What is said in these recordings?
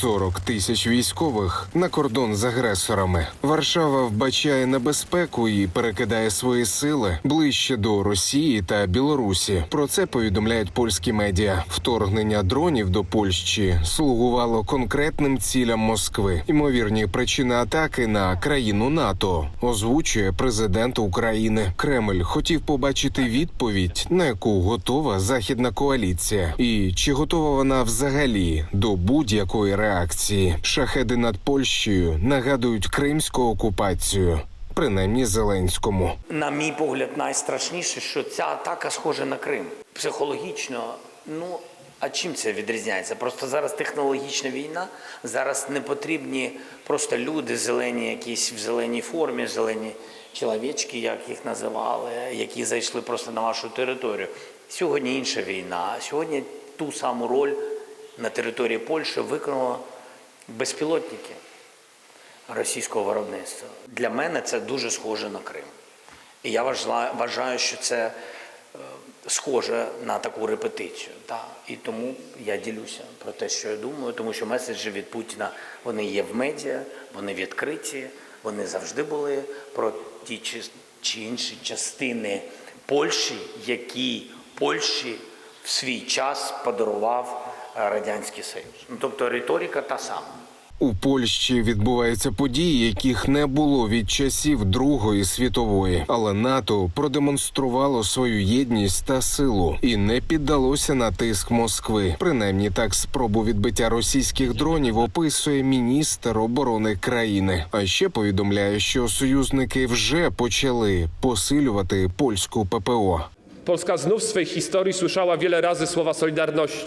40 тисяч військових на кордон з агресорами. Варшава вбачає небезпеку і перекидає свої сили ближче до Росії та Білорусі. Про це повідомляють польські медіа. Вторгнення дронів до Польщі слугувало конкретним цілям Москви. Ймовірні причини атаки на країну НАТО озвучує президент України. Кремль хотів побачити відповідь, на яку готова західна коаліція, і чи готова вона взагалі до будь-якої реакції. Шахеди над Польщею нагадують кримську окупацію, принаймні Зеленському. На мій погляд, найстрашніше, що ця атака схожа на Крим. Психологічно, ну а чим це відрізняється? Просто зараз технологічна війна. Зараз не потрібні просто люди зелені, якісь в зеленій формі, зелені чоловічки, як їх називали, які зайшли просто на вашу територію. Сьогодні інша війна. Сьогодні ту саму роль на території Польщі виконали безпілотники російського виробництва. Для мене це дуже схоже на Крим. І я вважаю, що це е, схоже на таку репетицію. І тому я ділюся про те, що я думаю, тому що меседжі від Путіна вони є в медіа, вони відкриті, вони завжди були про ті чи, інші частини Польщі, які Польщі в свій час подарував Радянський Союз. Ну, тобто риторика та сама. У Польщі відбуваються події, яких не було від часів Другої світової, але НАТО продемонструвало свою єдність та силу і не піддалося на тиск Москви. Принаймні так спробу відбиття російських дронів описує міністр оборони країни. А ще повідомляє, що союзники вже почали посилювати польську ППО. Polska znów w swej historii słyszała wiele razy słowa Solidarności.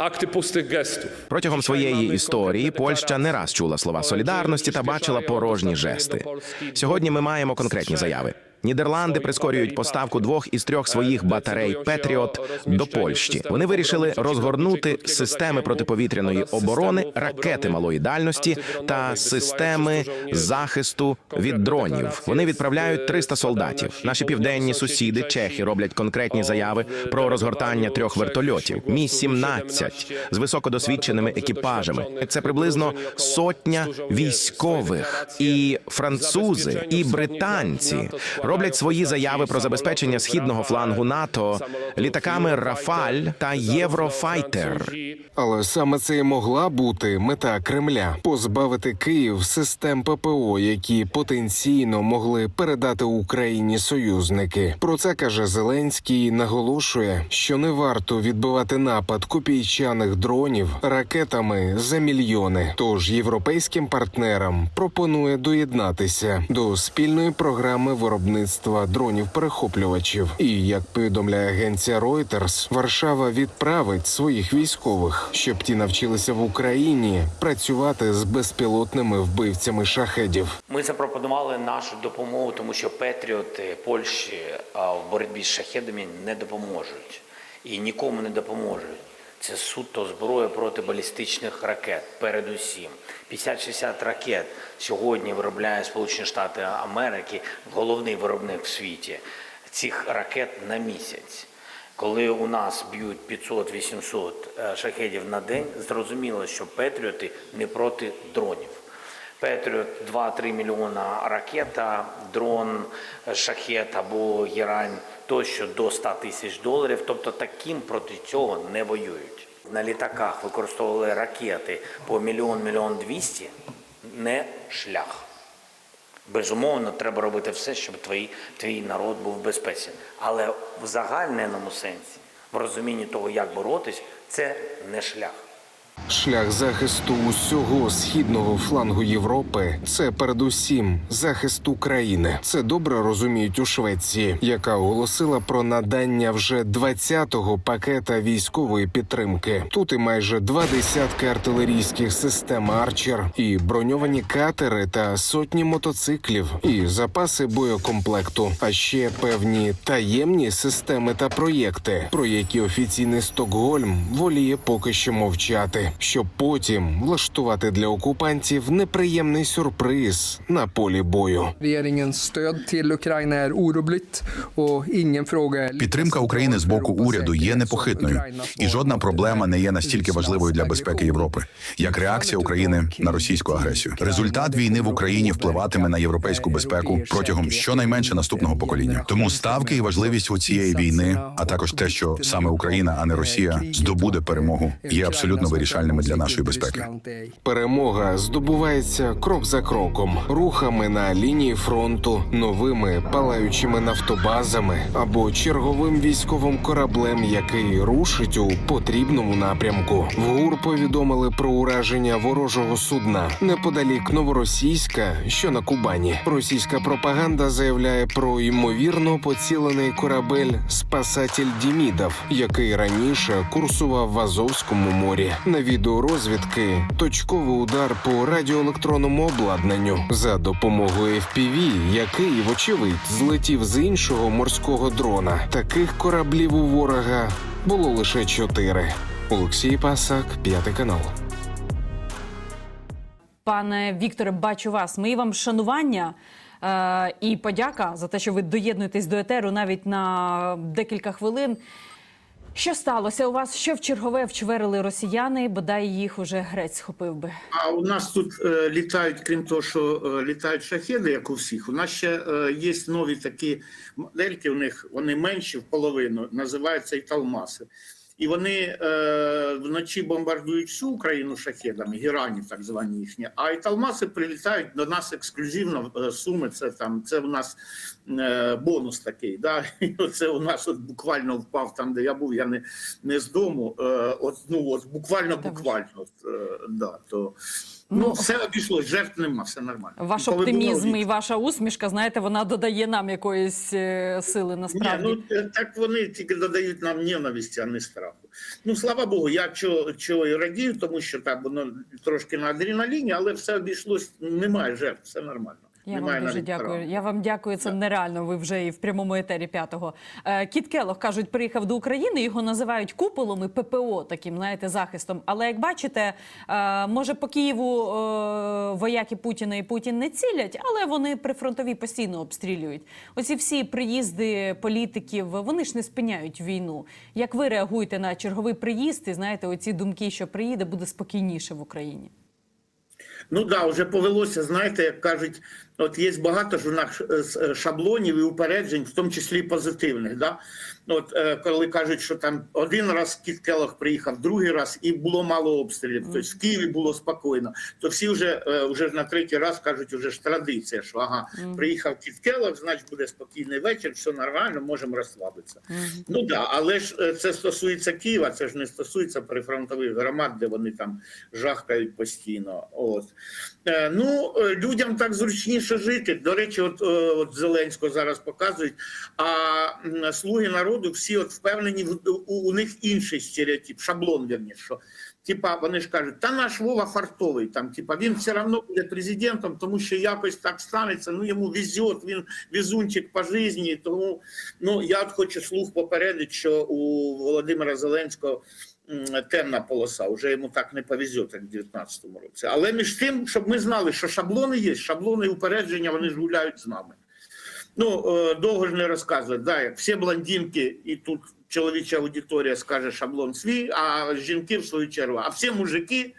Akty пустих гестів. Протягом своєї історії Польща не раз чула слова солідарності та бачила порожні жести. Сьогодні ми маємо конкретні заяви. Нідерланди прискорюють поставку двох із трьох своїх батарей Петріот до Польщі. Вони вирішили розгорнути системи протиповітряної оборони, ракети малої дальності та системи захисту від дронів. Вони відправляють 300 солдатів. Наші південні сусіди, чехи, роблять конкретні заяви про розгортання трьох вертольотів. Мі 17 з високодосвідченими екіпажами. Це приблизно сотня військових, і французи, і британці роблять свої заяви про забезпечення східного флангу НАТО літаками Рафаль та Єврофайтер. Але саме це і могла бути мета Кремля позбавити Київ систем ППО, які потенційно могли передати Україні союзники. Про це каже Зеленський. Наголошує, що не варто відбивати напад копійчаних дронів ракетами за мільйони. Тож європейським партнерам пропонує доєднатися до спільної програми виробництва дронів-перехоплювачів. І як повідомляє агенція Reuters, Варшава відправить своїх військових, щоб ті навчилися в Україні працювати з безпілотними вбивцями шахедів. Ми запропонували нашу допомогу, тому що Петріоти Польщі в боротьбі з шахедами не допоможуть і нікому не допоможуть. Це суто зброя проти балістичних ракет. Передусім, 50-60 ракет сьогодні виробляє Сполучені Штати Америки, головний виробник в світі цих ракет на місяць. Коли у нас б'ють 500-800 е, шахедів на день, зрозуміло, що Петріоти не проти дронів. Петріот 2-3 мільйона ракета, дрон, шахет або герань тощо до 100 тисяч доларів. Тобто таким проти цього не воюють. На літаках використовували ракети по мільйон мільйон двісті. Не шлях. Безумовно, треба робити все, щоб твій, твій народ був в безпеці. Але в загальненому сенсі, в розумінні того, як боротись, це не шлях. Шлях захисту усього східного флангу Європи це передусім захист України. Це добре розуміють у Швеції, яка оголосила про надання вже 20-го пакета військової підтримки. Тут і майже два десятки артилерійських систем Арчер, і броньовані катери та сотні мотоциклів, і запаси боєкомплекту, а ще певні таємні системи та проєкти, про які офіційний Стокгольм воліє поки що мовчати. Щоб потім влаштувати для окупантів неприємний сюрприз на полі бою. Підтримка України з боку уряду є непохитною, і жодна проблема не є настільки важливою для безпеки Європи, як реакція України на російську агресію. Результат війни в Україні впливатиме на європейську безпеку протягом щонайменше наступного покоління. Тому ставки і важливість у цієї війни, а також те, що саме Україна, а не Росія, здобуде перемогу, є абсолютно вирішальними для нашої безпеки. Перемога здобувається крок за кроком, рухами на лінії фронту, новими палаючими нафтобазами або черговим військовим кораблем, який рушить у потрібному напрямку. В ГУР повідомили про ураження ворожого судна неподалік Новоросійська, що на Кубані. Російська пропаганда заявляє про ймовірно поцілений корабель Спасатель Дімідов, який раніше курсував в Азовському морі. Відеорозвідки точковий удар по радіоелектронному обладнанню за допомогою FPV, який, вочевидь, злетів з іншого морського дрона. Таких кораблів у ворога було лише чотири. Олексій Пасак, п'ятий канал. Пане Вікторе, бачу вас. Мої вам шанування е, і подяка за те, що ви доєднуєтесь до етеру навіть на декілька хвилин. Що сталося у вас? Що в чергове вчверили росіяни? Бодай їх уже грець схопив би. А у нас тут е, літають, крім того, що е, літають шахеди, як у всіх. У нас ще е, є нові такі модельки. У них вони менші в половину, називаються італмаси. І вони е, вночі бомбардують всю Україну шахедами, гірані, так звані їхні. А італмаси прилітають до нас ексклюзивно. е, Суми це там це у нас е, бонус такий. Да? І оце у нас от буквально впав там, де я був. Я не, не з дому. Е, от ну от буквально, буквально. От, е, да, то ну, Ну, все обійшлось, жертв нема, все нормально. Ваш коли оптимізм і ваша усмішка, знаєте, вона додає нам якоїсь е, сили Ні, насправді. ну е, так вони тільки додають нам ненависті, а не страху. Ну слава Богу, я чого, чого і радію, тому що там воно трошки на адреналіні, але все обійшлось. Немає жертв, все нормально. Я Немає вам дуже дякую. Я вам дякую. Це нереально. Ви вже і в прямому етері п'ятого. Е, Кіт Келох кажуть, приїхав до України. Його називають куполом і ППО, таким знаєте, захистом. Але як бачите, е, може по Києву е, вояки Путіна і Путін не цілять, але вони прифронтові постійно обстрілюють. Оці всі приїзди політиків, вони ж не спиняють війну. Як ви реагуєте на черговий приїзд? І знаєте, оці думки, що приїде, буде спокійніше в Україні. Ну да, вже повелося. Знаєте, як кажуть, от є багато ж у нас е, е, шаблонів і упереджень, в тому числі позитивних. Да? От е, коли кажуть, що там один раз Кіт Келох приїхав, другий раз і було мало обстрілів. Тобто в Києві було спокійно. То всі вже е, вже на третій раз кажуть, вже ж традиція, що ага, приїхав Кіт Келох, значить буде спокійний вечір, все нормально, можемо розслабитися. Ну да, але ж це стосується Києва, це ж не стосується прифронтових громад, де вони там жахкають постійно. От Е, ну людям так зручніше жити. До речі, от, е, от Зеленського зараз показують. А слуги народу всі от впевнені у, у них інший стереотип, шаблон вірніше, що. Типа вони ж кажуть, та наш Вова фартовий, там, типа, він все одно буде президентом, тому що якось так станеться. Ну йому везет, він везунчик по житті. Тому ну я от хочу слух попередити, що у Володимира Зеленського темна полоса. Вже йому так не повезет, як в 2019 році. Але між тим, щоб ми знали, що шаблони є, шаблони упередження, вони ж гуляють з нами. Ну, е, довго ж не розказувати. Да, всі блондинки, і тут чоловіча аудиторія скаже шаблон свій, а жінки в свою чергу, а всі мужики.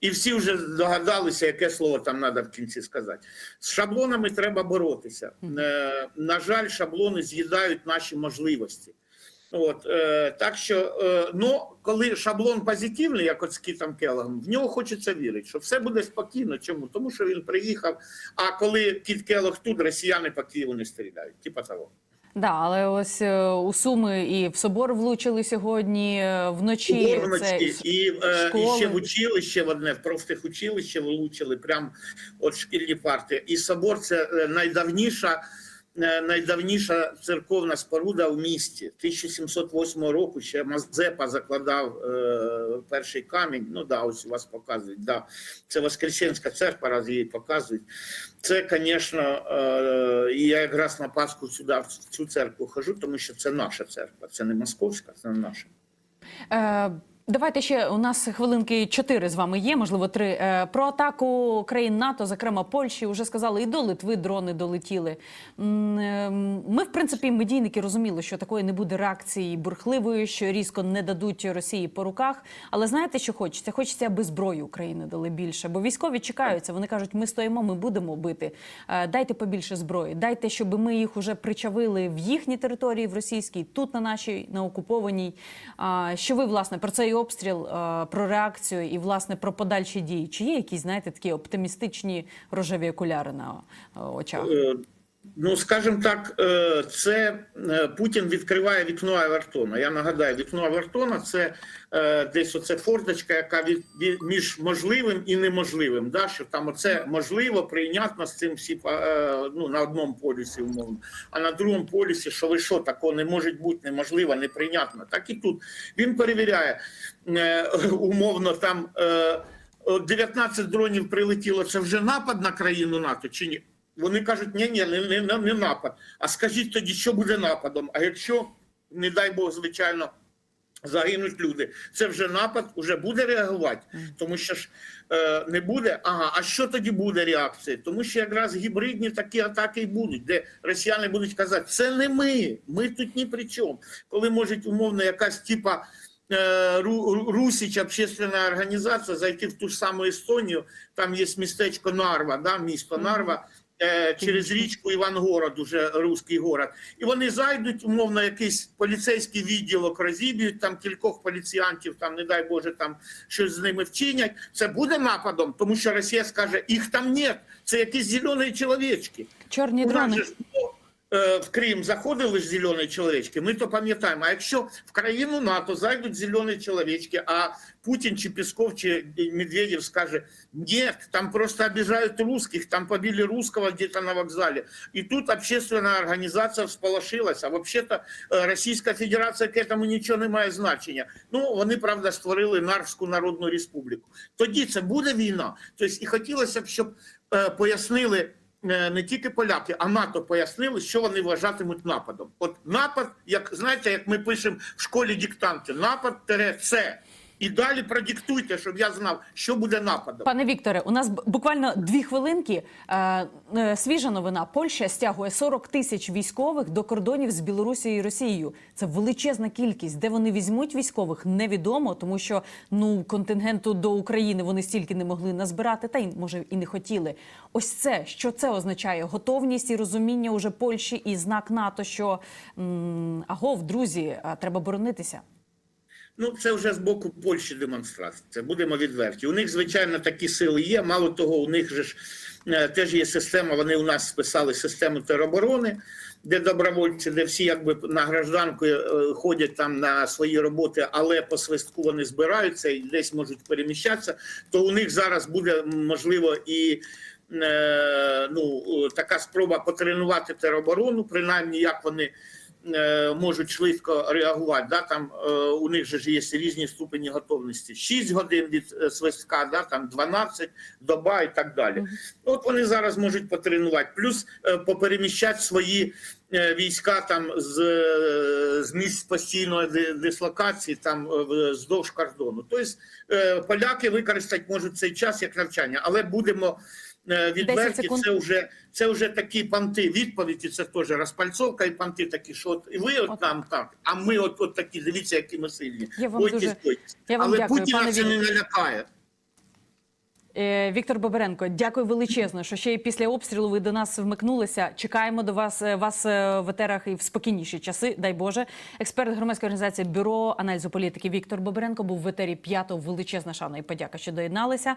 І всі вже догадалися, яке слово там треба в кінці сказати. З шаблонами треба боротися. Е, на жаль, шаблони з'їдають наші можливості. От, е, так що, е, ну, коли шаблон позитивний, як от з Кітом Келлогом, в нього хочеться вірити, що все буде спокійно. Чому? Тому що він приїхав. А коли Кіт Келлог тут, росіяни по Києву не стріляють. Типа того. Да, але ось е, у Суми і в собор влучили сьогодні е, вночі. Горночки, Це і, е, і ще в училище в одне, в профтехучилище влучили, прям от шкільні парти. І собор це е, найдавніша, е, найдавніша церковна споруда в місті. 1708 року ще Мазепа закладав е, перший камінь. Ну да, ось у вас показують. Да. Це Воскресенська церква, раз її показують. Це, звісно, е, я якраз на Пасху сюди в цю церкву хожу, тому що це наша церква, це не московська, це наша. Е, Давайте ще у нас хвилинки чотири з вами є, можливо, три. Е, Про атаку країн НАТО, зокрема Польщі, вже сказали, і до Литви дрони долетіли. Е, Ми, в принципі, медійники розуміли, що такої не буде реакції бурхливої, що різко не дадуть Росії по руках. Але знаєте, що хочеться? Хочеться, аби зброї України дали більше. Бо військові чекаються. Вони кажуть, ми стоїмо, ми будемо бити. Е, Дайте побільше зброї. Дайте, щоб ми їх уже причавили в їхній території, в російській, тут на нашій, на окупованій. Що ви власне про цей обстріл, е, про реакцію і власне про подальші дії? Чи є якісь, знаєте, такі оптимістичні рожеві окуляри на е, очах? Ну, скажімо так, е, це е, Путін відкриває вікно Авертона. Я нагадаю, вікно Авертона це е, десь оце форточка, яка від, від- між можливим і неможливим. Да? Що там оце можливо, прийнятно з цим всі ну, на одному полюсі, умовно. А на другому полюсі, що ви що, такого не може бути неможливо, неприйнятно. Так і тут він перевіряє умовно там. Е, 19 дронів прилетіло. Це вже напад на країну НАТО чи ні? Вони кажуть, ні, ні, не, не, не напад. А скажіть тоді, що буде нападом? А якщо, не дай Бог, звичайно, загинуть люди, це вже напад, вже буде реагувати, тому що ж е, не буде. Ага, а що тоді буде реакція? Тому що якраз гібридні такі атаки й будуть, де росіяни будуть казати, це не ми, ми тут ні при чому. Коли може умовно якась типа. е, Ру- общественна організація, зайти в ту ж саму Естонію, там є містечко Нарва, да, місто Нарва, через річку Івангород, уже руський город. І вони зайдуть, умовно, якийсь поліцейський відділок розіб'ють, там кількох поліціянтів, там, не дай Боже, там щось з ними вчинять. Це буде нападом, тому що Росія скаже, їх там нет, це якісь зелені чоловічки. Чорні дрони. же ж, ну, е, в Крим заходили ж зелені чоловічки, ми то пам'ятаємо. А якщо в країну НАТО зайдуть зелені чоловічки, а Путін чи Песков чи Медведєв скаже, ні, там просто обіжають русских, там побили русского где-то на вокзалі. І тут общественна організація всполошилась, а взагалі-то е, Російська Федерація к этому нічого не має значення. Ну, вони, правда, створили Нарвську Народну Республіку. Тоді це буде війна. Тобто, і хотілося б, щоб е, пояснили е, Не тільки поляки, а НАТО пояснили, що вони вважатимуть нападом. От напад, як знаєте, як ми пишемо в школі диктанти, напад це. І далі продиктуйте, щоб я знав, що буде нападом. Пане Вікторе, у нас буквально дві хвилинки. Е, е, Свіжа новина. Польща стягує 40 тисяч військових до кордонів з Білорусією і Росією. Це величезна кількість. Де вони візьмуть військових, невідомо, тому що ну контингенту до України вони стільки не могли назбирати, та й може і не хотіли. Ось це що це означає? Готовність і розуміння уже Польщі і знак НАТО, що м, агов, друзі, а, треба боронитися. Ну, це вже з боку Польщі демонстрація. Це будемо відверті. У них, звичайно, такі сили є. Мало того, у них же ж е, теж є система. Вони у нас списали систему тероборони, де добровольці, де всі якби на гражданку е, ходять там на свої роботи, але по свистку вони збираються і десь можуть переміщатися. То у них зараз буде можливо і. е, Ну, така спроба потренувати тероборону, принаймні як вони можуть швидко реагувати. Да? Там е, у них же ж є різні ступені готовності. 6 годин від е, свистка, да? там 12, доба і так далі. От вони зараз можуть потренувати. Плюс е, попереміщати свої е, війська там з, е, з місць постійної дислокації там е, вздовж кордону. Тобто е, поляки використати можуть цей час як навчання, але будемо. Е, Відверті, це вже це вже такі панти. Відповіді це теж розпальцовка і панти такі, що от і ви от От. нам так, а ми от, от такі. Дивіться, які ми сильні. Я вам Бойтесь, дуже- бойтесь. я вам Але дякую, Путіна пане це не налякає. Е, Віктор Боберенко, дякую величезно, що ще й після обстрілу ви до нас вмикнулися. Чекаємо до вас е, вас в етерах і в спокійніші часи. Дай Боже. Експерт громадської організації Бюро аналізу політики Віктор Боберенко був в етері п'ятого. Величезна шана і подяка, що доєдналися.